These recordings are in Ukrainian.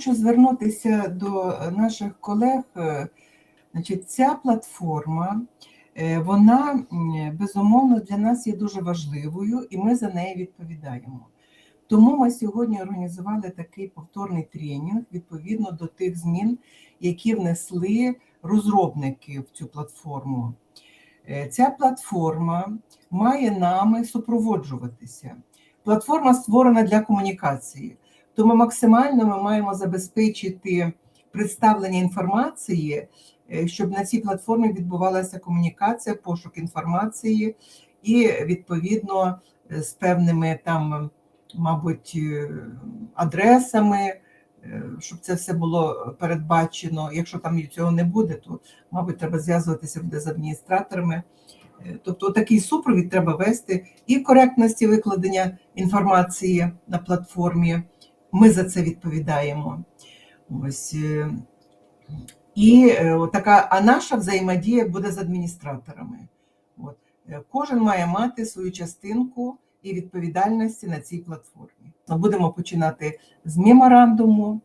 хочу звернутися до наших колег. Е, Значить, ця платформа, е, вона безумовно для нас є дуже важливою, і ми за неї відповідаємо. Тому ми сьогодні організували такий повторний тренінг відповідно до тих змін, які внесли розробники в цю платформу. Е, Ця платформа має нами супроводжуватися. Платформа створена для комунікації, тому максимально ми маємо забезпечити представлення інформації, е, щоб на цій платформі відбувалася комунікація, пошук інформації і відповідно з певними там, мабуть, е, адресами, е, щоб це все було передбачено. Якщо там цього не буде, то мабуть треба зв'язуватися буде з адміністраторами. Тобто такий супровід треба вести і коректності викладення інформації на платформі. Ми за це відповідаємо. Ось. е, І е, така, а наша взаємодія буде з адміністраторами. От. Е, Кожен має мати свою частинку і відповідальності на цій платформі. Ми будемо починати з меморандуму,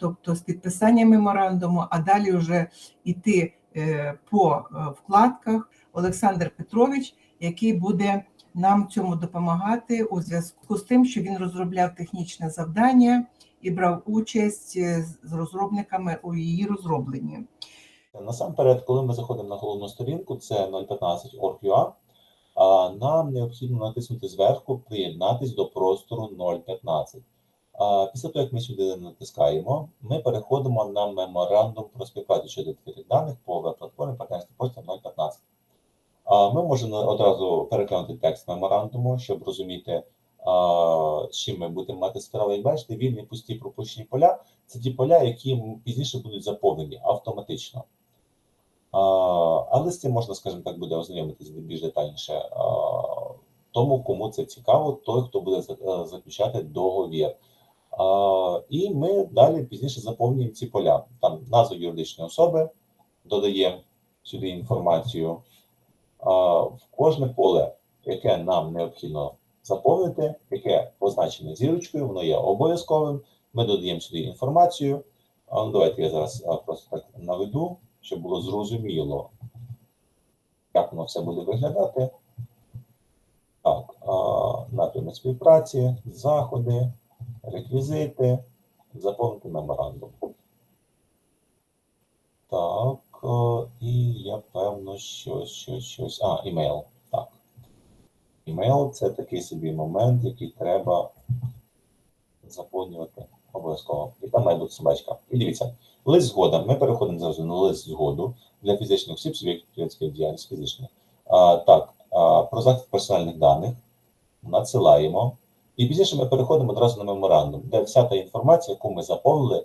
тобто з підписання меморандуму, а далі вже йти по вкладках. Олександр Петрович, який буде нам цьому допомагати у зв'язку з тим, що він розробляв технічне завдання і брав участь е, з розробниками у її розробленні. Насамперед, коли ми заходимо на головну сторінку, це 015 org.ua, а нам необхідно натиснути зверху приєднатись до простору 015. А Після того, як ми сюди натискаємо, ми переходимо на меморандум про співпрацю щодо відкритих даних по веб-платформі партнерський простір 015. Ми можемо одразу переглянути текст меморандуму, щоб розуміти, з чим ми будемо мати справу. Як бачите, вільні пусті пропущені поля це ті поля, які пізніше будуть заповнені автоматично. Але з цим можна, скажімо так, буде ознайомитися більш детальніше. Тому, кому це цікаво, той, хто буде е, заключати договір. І ми далі пізніше заповнюємо ці поля. Там назву юридичної особи, додаємо сюди інформацію. В кожне поле, яке нам необхідно заповнити, яке позначене зірочкою, воно є обов'язковим. Ми додаємо сюди інформацію. Ну, давайте я зараз просто так наведу, щоб було зрозуміло, як воно все буде виглядати. Так, напрямок співпраці, заходи, реквізити, заповнити меморандум. Так, і я певно, що щось, щось. А, імейл. Так. Імейл це такий собі момент, який треба заповнювати обов'язково. І там має бути собачка. І дивіться, лист згода. Ми переходимо зараз на лист згоду для фізичних осіб, суб'єктів діяльності фізичних. А, так, а, про захист персональних даних надсилаємо. І пізніше ми переходимо одразу на меморандум, де вся та інформація, яку ми заповнили,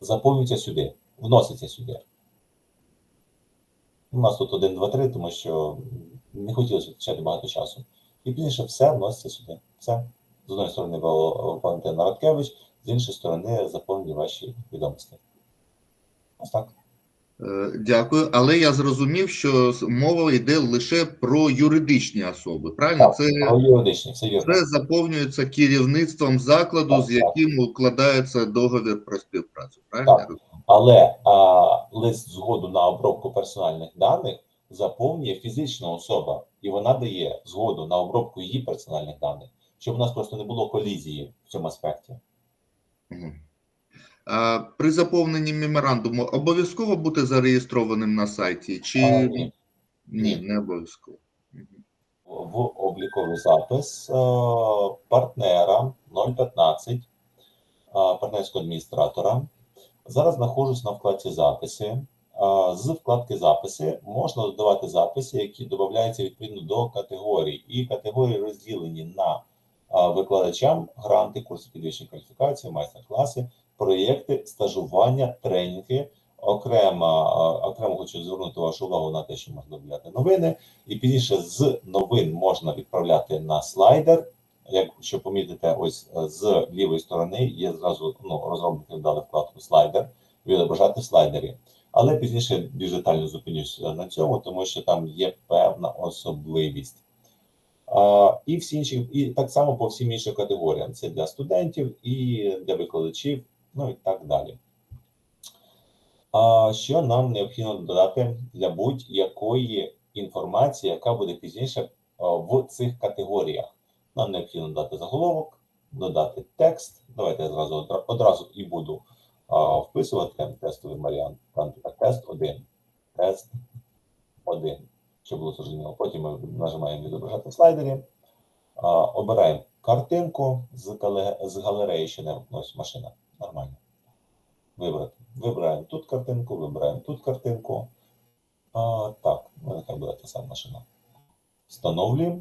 заповнюється сюди, вноситься сюди. У нас тут 1, 2, 3, тому що не хотілося втрачати багато часу. І пізніше все вноситься сюди. Все. З однієї сторони Вал- Валентина Радкевич, з іншої сторони заповнені ваші відомості. Ось так. Е, Дякую, але я зрозумів, що мова йде лише про юридичні особи. Правильно, Так, це, про юридичні, все це заповнюється керівництвом закладу, Так, з так. яким укладається договір про співпрацю. Правильно? Так. Але а, лист згоду на обробку персональних даних заповнює фізична особа, і вона дає згоду на обробку її персональних даних, щоб у нас просто не було колізії в цьому аспекті. При заповненні меморандуму обов'язково бути зареєстрованим на сайті, чи А, ні. ні, не обов'язково. В обліковий запис партнера 015 е, партнерського адміністратора. Зараз знаходжусь на вкладці записи. З вкладки записи можна додавати записи, які додаються відповідно до категорій. І категорії розділені на викладачам, гранти, курси підвищення кваліфікації, майстер-класи, проєкти, стажування, тренінги. Окремо, окремо хочу звернути вашу увагу на те, що можна додати новини. І пізніше з новин можна відправляти на слайдер. Якщо помітите, ось е, з лівої сторони є зразу ну, розробники дали вкладку слайдер, відображати слайдері. Але пізніше більш детально зупинюсь е, на цьому, тому що там є певна особливість. А, і всі інші, і так само по всім іншим категоріям. Це для студентів і для викладачів, ну і так далі. А, що нам необхідно додати для будь-якої інформації, яка буде пізніше в цих категоріях? Нам необхідно додати заголовок, додати текст. Давайте я зразу одразу і буду а, вписувати тестовий варіант. Тест 1, тест 1, щоб було зрозуміло. Потім ми нажимаємо відображати в слайдері, а, обираємо картинку з, з галереї, ще не ось машина. Нормально. Вибрати. Вибираємо тут картинку, вибираємо тут картинку. А, так, ну, нехай буде та сама машина. Встановлюємо.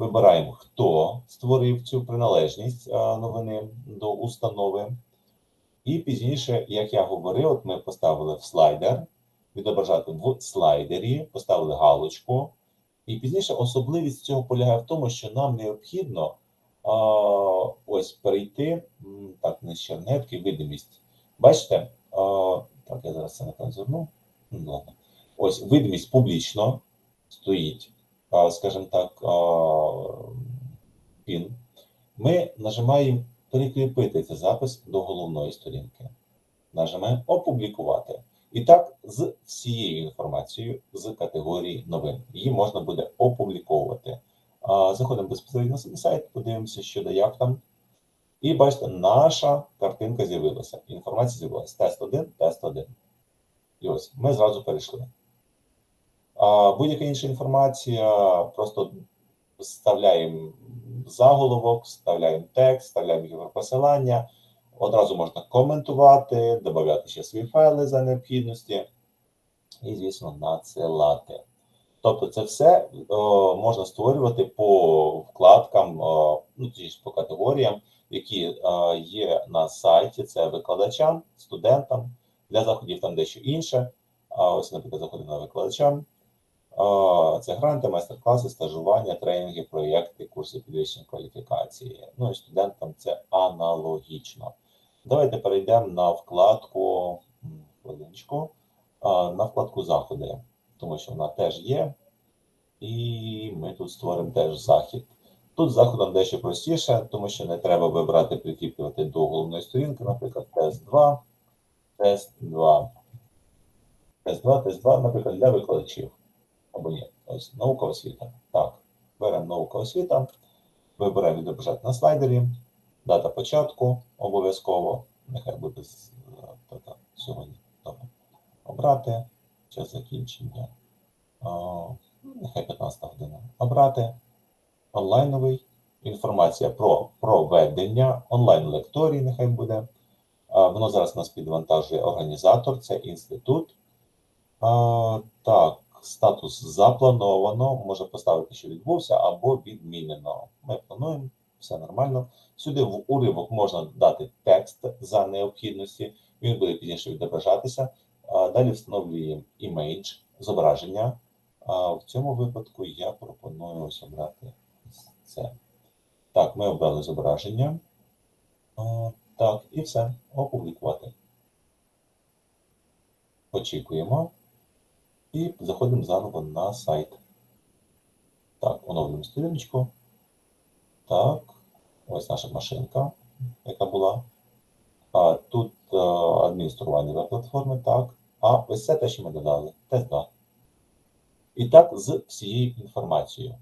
Вибираємо, хто створив цю приналежність новини до установи. І пізніше, як я говорив, от ми поставили в слайдер, відображати в слайдері, поставили галочку. І пізніше особливість цього полягає в тому, що нам необхідно а, ось перейти, так, не чернетки, видимість. Бачите? А, так, я зараз це не зверну. Ну. Ось видимість публічно стоїть, скажімо так, пін. Ми нажимаємо перекріпити цей запис до головної сторінки. Нажимаємо опублікувати. І так з всією інформацією з категорії новин. Її можна буде опубліковувати. Заходимо безпосередньо на сайт, подивимося, що да як там. І бачите, наша картинка з'явилася. Інформація з'явилася. Тест 1, тест 1. І ось ми зразу перейшли. Будь-яка інша інформація, просто вставляємо заголовок, вставляємо текст, вставляємо європосилання. Одразу можна коментувати, додати ще свої файли за необхідності і, звісно, надсилати. Тобто, це все о, можна створювати по вкладкам, о, ну по категоріям, які о, є на сайті. Це викладачам, студентам, для заходів там дещо інше. Ось, наприклад, заходимо на викладачам. Це гранти, майстер-класи, стажування, тренінги, проєкти, курси підвищення кваліфікації. Ну і студентам це аналогічно. Давайте перейдемо на вкладку м, хвилиночку, на вкладку заходи, тому що вона теж є. І ми тут створимо теж захід. Тут заходом дещо простіше, тому що не треба вибрати, прикріплювати до головної сторінки, наприклад, тест 2, тест 2. Тест 2, тест 2, наприклад, для викладачів. Ні, ось наука освіта. Так, беремо наука освіта, вибираємо відображати на слайдері, дата початку обов'язково. Нехай буде з- дата сьогодні. Добре. Обрати. Час закінчення. А, Нехай 15 година. Обрати. Онлайновий. Інформація про проведення. Онлайн-лекторій нехай буде. Воно зараз нас підвантажує організатор, це інститут. А, так, статус заплановано. Може поставити, що відбувся, або відмінено. Ми плануємо, все нормально. Сюди в уривок можна дати текст за необхідності, він буде пізніше відображатися. Далі встановлюємо імейдж, зображення. А в цьому випадку я пропоную ось обрати це. Так, ми обрали зображення. Так, і все. Опублікувати. Очікуємо. І заходимо заново на сайт. Так, оновлюємо сторіночку. Так, ось наша машинка, яка була. А, тут е, адміністрування веб-платформи, так. А ось це те, що ми додали. Тест 2. І так з всією інформацією.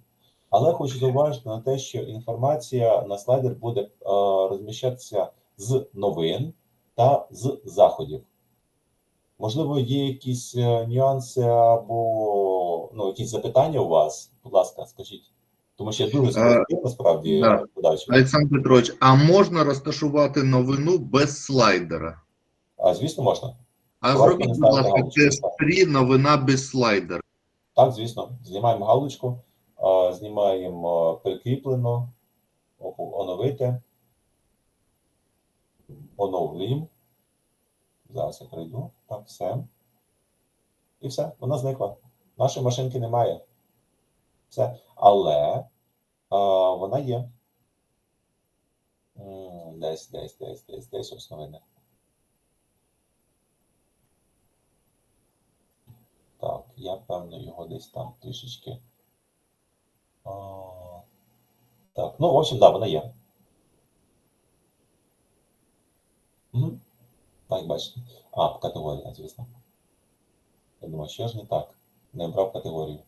Але хочу зауважити на те, що інформація на слайдер буде е, розміщатися з новин та з заходів. Можливо, є якісь е, нюанси або ну, якісь запитання у вас? Будь ласка, скажіть. Тому що я дуже спростив, насправді да. подачу. Олександр Петрович, а можна розташувати новину без слайдера? А звісно, можна. А зробіть, будь ласка, тест так. 3, новина без слайдера. Так, звісно. Знімаємо галочку, знімаємо прикріплено, опу- оновити, оновлюємо. Зараз я прийду. Так, все. І все, вона зникла. Нашої машинки немає. Все. Але а, вона є. Десь, десь, десь, десь, десь ось. Так, я певно його десь там трішечки. А, Так, ну, в общем, да, вона є. Угу. Так, бачите. А, по категорії, звісно. Я думаю, що ж не так. Не обрав категорію.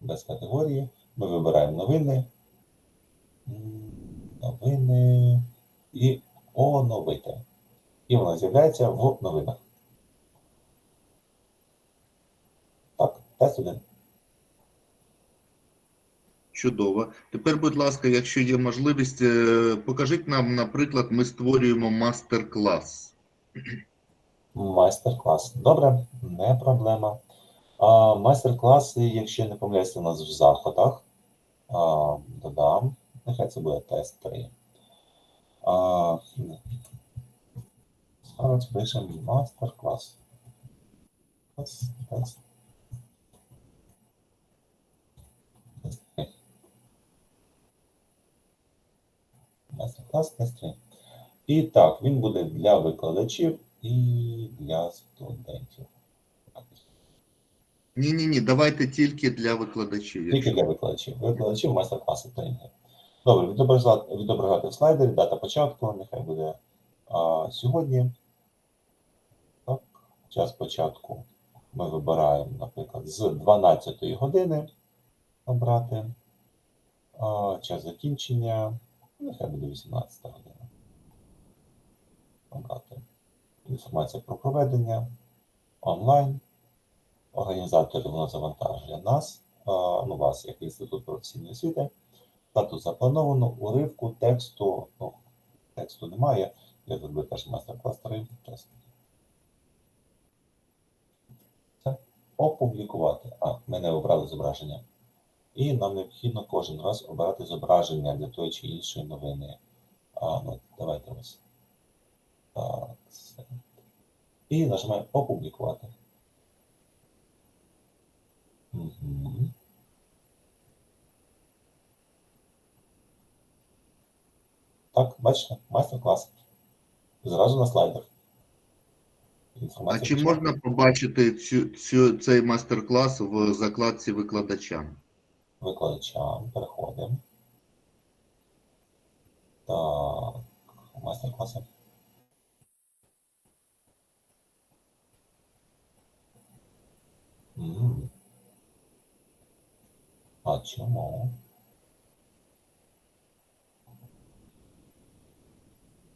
Без категорії. Ми вибираємо новини. Новини. І оновити. І вона з'являється в новинах. Так, тест один. Чудово. Тепер, будь ласка, якщо є можливість, е, покажіть нам, наприклад, ми створюємо мастер-клас. Майстер-клас. Добре, не проблема. А, майстер-класи, якщо не помиляюся, у нас в заходах. А, додам. Нехай це буде тест 3. А, зараз пишемо майстер-клас. Тест, тест. Тест 3. Майстер-клас тест 3. І так, він буде для викладачів і для студентів. Ні, ні, ні, давайте тільки для викладачів. Тільки для викладачів. Викладачів майстер-класи тренінги. Добре, відображати, відображати в слайдері, дата початку, нехай буде а, сьогодні. Так, час початку ми вибираємо, наприклад, з 12 години обрати. А, час закінчення, нехай буде 18 година. Обрати. Інформація про проведення онлайн. Організатори воно завантажує нас, ну, вас, як Інститут професійної освіти. Статус заплановано, уривку, тексту, ну, тексту немає. Я зробив теж майстер-клас 3. Час. Це опублікувати. А, мене обрали зображення. І нам необхідно кожен раз обирати зображення для тої чи іншої новини. А, ну, давайте ось. Так, все. І нажимаємо опублікувати. Мгм. Так, бачите, майстер-клас. Зразу на слайдах. А чи початку. можна побачити цю, цю, цей мастер-клас в закладці викладачам? викладачам. Переходимо. Так, майстер-класи. М. А чому?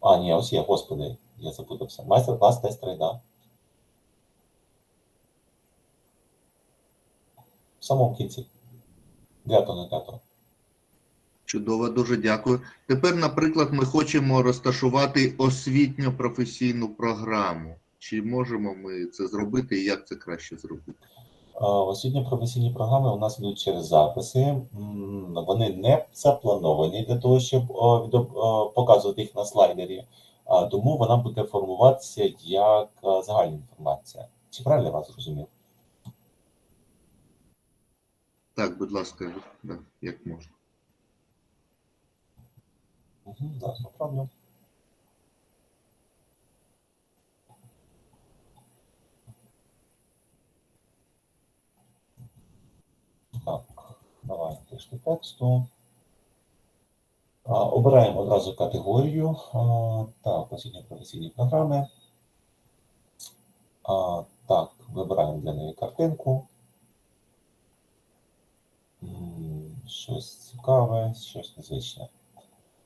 А, ні, ось є, господи, я запутався. Майстер-клас тест 3, да. В самому кінці. 9 на 5. Чудово, дуже дякую. Тепер, наприклад, ми хочемо розташувати освітньо-професійну програму. Чи можемо ми це зробити і як це краще зробити? Освітньо професійні програми у нас йдуть через записи. Вони не заплановані для того, щоб показувати їх на слайдері, тому вона буде формуватися як загальна інформація. Чи правильно я вас зрозумів? Так, будь ласка, як можна. Угу, поправлю. Так, давай тексту. А, Обираємо одразу категорію. Так, освітньо професійні програми. Так, вибираємо для неї картинку. Щось цікаве, щось незвичне.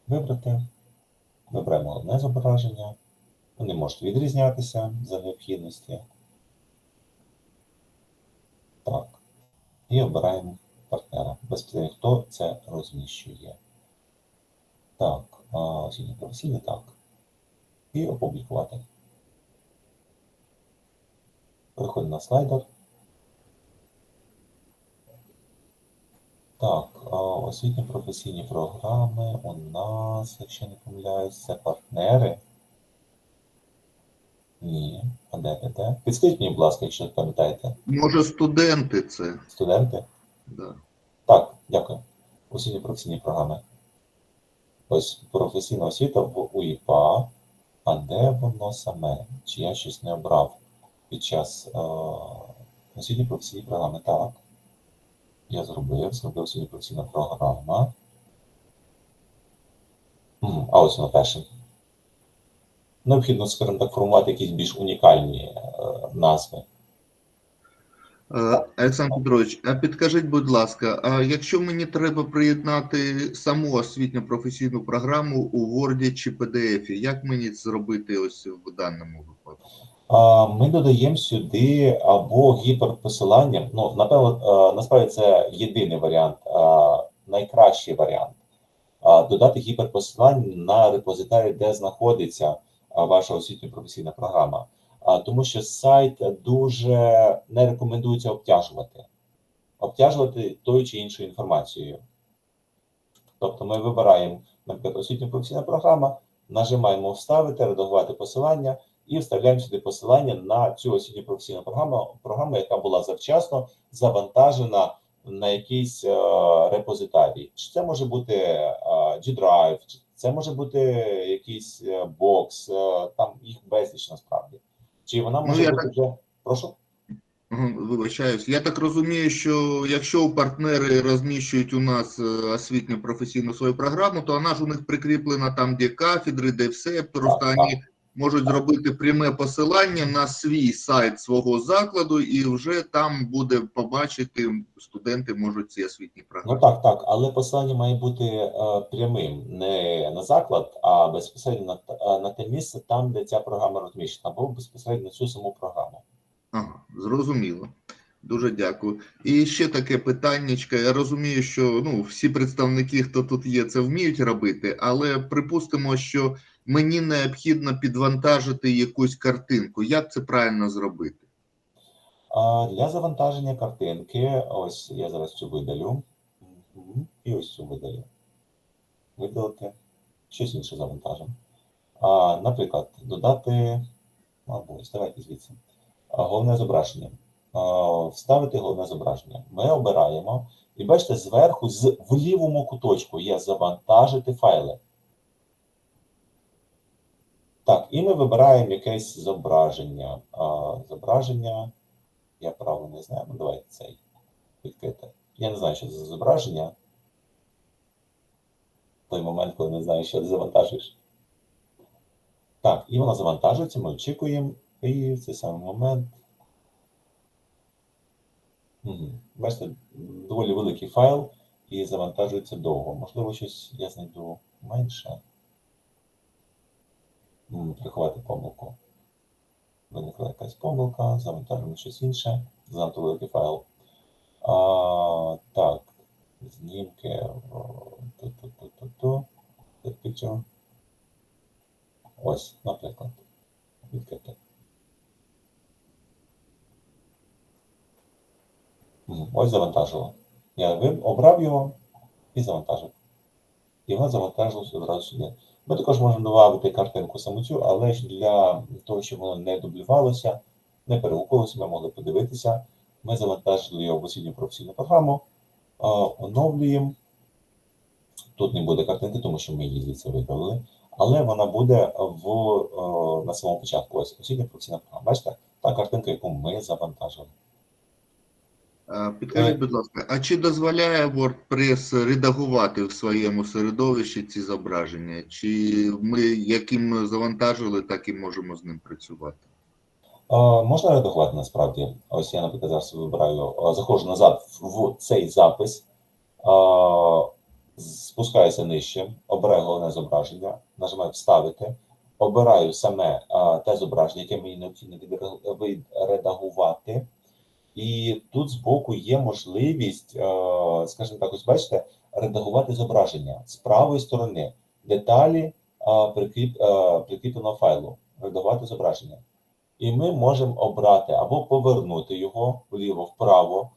Вибрати. Вибираємо одне зображення. Вони можуть відрізнятися за необхідності. Так. І обираємо партнера. Безпосередньо, хто це розміщує. Так, а, освітньо професійне, так. І опублікувати. Переходимо на слайдер. Так, а, освітньо професійні програми у нас, якщо не помиляюсь, це партнери. Ні, а де де де? Підскажіть мені, будь ласка, якщо пам'ятаєте, Може, студенти це? студенти? Так, дякую. Освітньо професійні програми. Ось професійна освіта в УІПА. А де воно саме? Чи я щось не обрав під час е, освітньо професійні програми? Так. Я зробив, зробив освітньо професійна програма. А ось воно перше. Необхідно, скажімо так, формувати якісь більш унікальні е, назви. Олександр Петрович, а підкажіть, будь ласка, а якщо мені треба приєднати саму освітньо професійну програму у Word чи PDF, як мені це зробити ось в даному випадку? Ми додаємо сюди або гіперпосилання. Ну, напевно, насправді це єдиний варіант, найкращий варіант. Додати гіперпосилання на репозиторій, де знаходиться ваша освітньо-професійна програма. Тому що сайт дуже не рекомендується обтяжувати, обтяжувати тою чи іншою інформацією. Тобто ми вибираємо, наприклад, освітньо-професійна програма, нажимаємо вставити, редагувати посилання і вставляємо сюди посилання на цю освітню професійну програму, програму, яка була завчасно завантажена на якийсь е, репозитарій. Чи це може бути е, G-Drive, це може бути якийсь бокс, е, там їх безліч насправді. Чи вона Ну, може я бути так- вже. Прошу? Вибачаюсь. Я так розумію, що якщо партнери розміщують у нас е, освітньо професійну свою програму, то вона ж у них прикріплена там, де кафедри, де все, просто вони можуть зробити пряме посилання на свій сайт свого закладу, і вже там буде побачити, студенти можуть ці освітні програми. Ну так, так, але посилання має бути е, прямим, не на заклад, а безпосередньо на, е, на те місце, там, де ця програма розміщена, або безпосередньо на цю саму програму. Ага, зрозуміло. Дуже дякую. І ще таке питаннячко. Я розумію, що ну, всі представники, хто тут є, це вміють робити, але припустимо, що мені необхідно підвантажити якусь картинку. Як це правильно зробити? Для завантаження картинки, ось я зараз цю видалю. І ось цю видалю. Видалити. Щось інше завантажимо. А, наприклад, додати. Або давайте звідси. Головне зображення. А, вставити головне зображення. Ми обираємо. І бачите, зверху, з, в лівому куточку є завантажити файли. Так, і ми вибираємо якесь зображення. А, зображення. Я право не знаю, ну давайте цей відкрити. Я не знаю, що це за зображення. Той момент, коли не знаю, що ти завантажуєш. Так, і воно завантажується, ми очікуємо, і в цей самий момент. Угу. Бачите, доволі великий файл і завантажується довго. Можливо, щось я знайду менше. М, Приховати помилку. Виникла якась помилка, завантажимо щось інше, занадто великий файл. А, так, знімки. Picture. Ось, наприклад. Відкрити. Ось завантажило. Я обрав його і завантажив. І воно завантажилося одразу сюди. Ми також можемо додати картинку саму цю, але ж для того, щоб воно не дублювалося, не перегукувалося, ми могли подивитися. Ми завантажили його в освітню професійну програму, оновлюємо. Тут не буде картинки, тому що ми її звідси видалили, але вона буде в, е, на самому початку. Ось освітня професійна програма. Бачите, та картинка, яку ми завантажили. А, Підкажіть, будь ласка, а чи дозволяє WordPress редагувати в своєму середовищі ці зображення? Чи ми яким завантажили, так і можемо з ним працювати? Е, Можна редагувати насправді. Ось я, наприклад, зараз вибираю, заходжу назад в цей запис, е, спускаюся нижче, обираю головне зображення, нажимаю вставити, обираю саме е, те зображення, яке мені необхідно відре- відредагувати. І тут збоку є можливість, е, скажімо так, ось бачите, редагувати зображення з правої сторони, деталі е, е, прикріпленого файлу, редагувати зображення. І ми можемо обрати або повернути його вліво-вправо,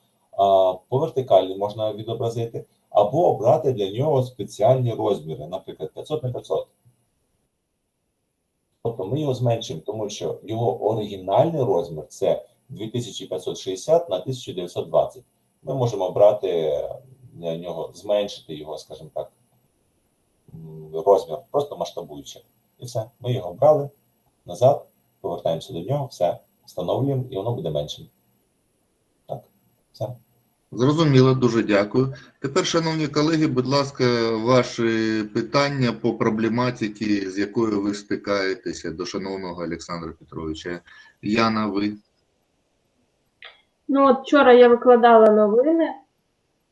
по вертикалі можна відобразити, або обрати для нього спеціальні розміри, наприклад, 500 на 500. Тобто ми його зменшимо, тому що його оригінальний розмір це 2560 на 1920. Ми можемо обрати для нього, зменшити його, скажімо так, розмір, просто масштабуючи. І все. Ми його обрали назад повертаємося до нього, все, встановлюємо, і воно буде меншим. Так, все. Зрозуміло, дуже дякую. Тепер, шановні колеги, будь ласка, ваші питання по проблематиці, з якою ви стикаєтеся до шановного Олександра Петровича. Яна, ви. Ну, от вчора я викладала новини.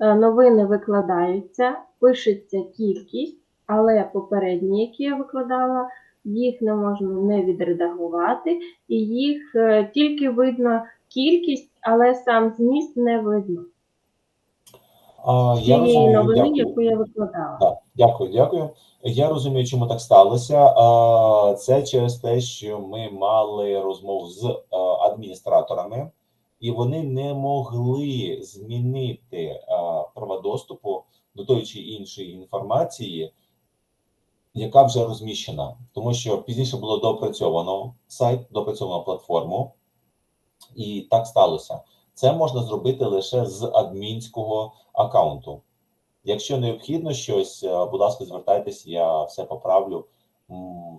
Е, Новини викладаються, пишеться кількість, але попередні, які я викладала, їх не можна не відредагувати, і їх е, тільки видно кількість, але сам зміст не видно. А, я розумію, новини, дякую. яку я викладала. Так, дякую, дякую. Я розумію, чому так сталося. Це через те, що ми мали розмову з е, адміністраторами, і вони не могли змінити права доступу до тої чи іншої інформації, яка вже розміщена, тому що пізніше було доопрацьовано сайт, доопрацьовано платформу, і так сталося. Це можна зробити лише з адмінського аккаунту. Якщо необхідно щось, будь ласка, звертайтесь, я все поправлю.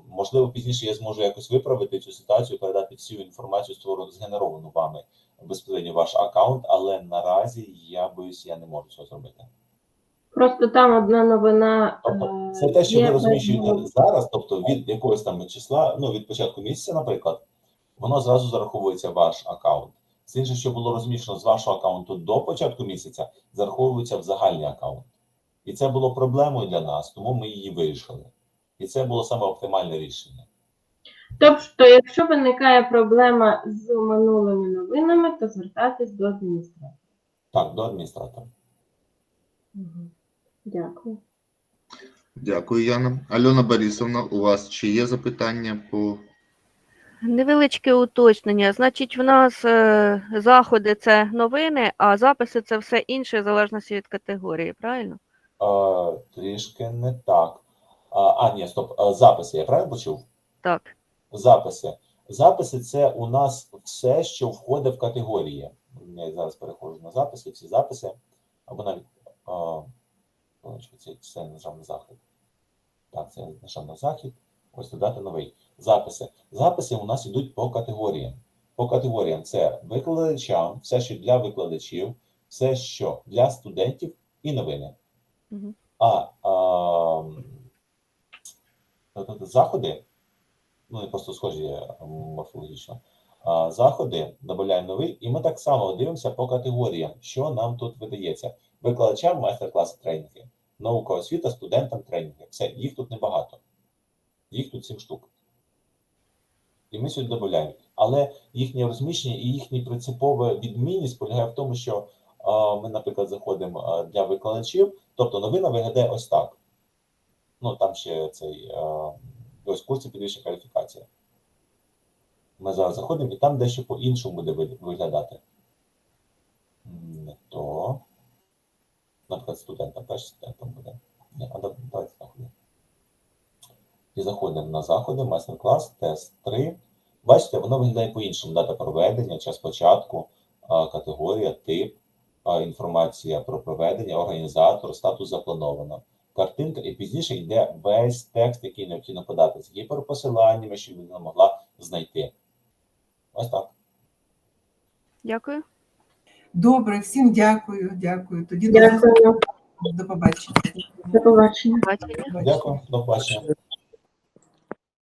Можливо, пізніше я зможу якось виправити цю ситуацію, передати всю інформацію, створену згенеровану вами безпосередньо ваш аккаунт, але наразі я боюсь, я не можу цього зробити. Просто там одна новина. Тобто, е, це те, що ви розміщуєте зараз, тобто від якогось там числа, ну від початку місяця, наприклад, воно зразу зараховується в ваш аккаунт. З іншим, що було розміщено з вашого аккаунту до початку місяця, зараховується в загальний аккаунт. І це було проблемою для нас, тому ми її вирішили. І це було саме оптимальне рішення. Тобто, якщо виникає проблема з минулими новинами, то звертатись до адміністратора. Так, до адміністратора. Дякую. Дякую, Яна. Альона Борисовна, у вас чи є запитання по Невеличке уточнення. Значить, в нас е, заходи це новини, а записи це все інше, в залежності від категорії, правильно? А, трішки не так. А, ні, стоп, записи, я правильно почув? Так. Записи. Записи це у нас все, що входить в категорії. Я зараз переходжу на записи, всі записи, або навіть а, це, це нажав на захід. Так, це нажав на захід. Ось додати новий. Записи. Записи у нас йдуть по категоріям. По категоріям це викладачам, все, що для викладачів, все, що для студентів і новини. Мгм. А, а заходи, ну вони просто схожі морфологічно. Заходи додаємо новий, і ми так само дивимося по категоріям, що нам тут видається. Викладачам майстер-класи тренінги, наука освіта, студентам тренінги. Все, їх тут небагато. Їх тут сім штук. І ми сюди додаємо. Але їхнє розміщення і їхня принципова відмінність полягає в тому, що ми, наприклад, заходимо для викладачів, тобто новина виглядає ось так. Ну, там ще цей а, ось курси підвищення кваліфікації. Ми зараз заходимо, і там дещо по-іншому буде виглядати. Не то. Наприклад, студентам, першим студентам буде. Ні, а давайте заходимо. І заходимо на заходи, майстер-клас, тест 3. Бачите, воно виглядає по-іншому. Дата проведення, час початку, категорія, тип, інформація про проведення, організатор, статус заплановано. Картинка, і пізніше йде весь текст, який необхідно подати з гіперпосиланнями, щоб людина могла знайти. Ось так. Дякую. Добре, всім дякую, дякую. Тоді до, Дякую. до побачення. До побачення. Дякую, до побачення.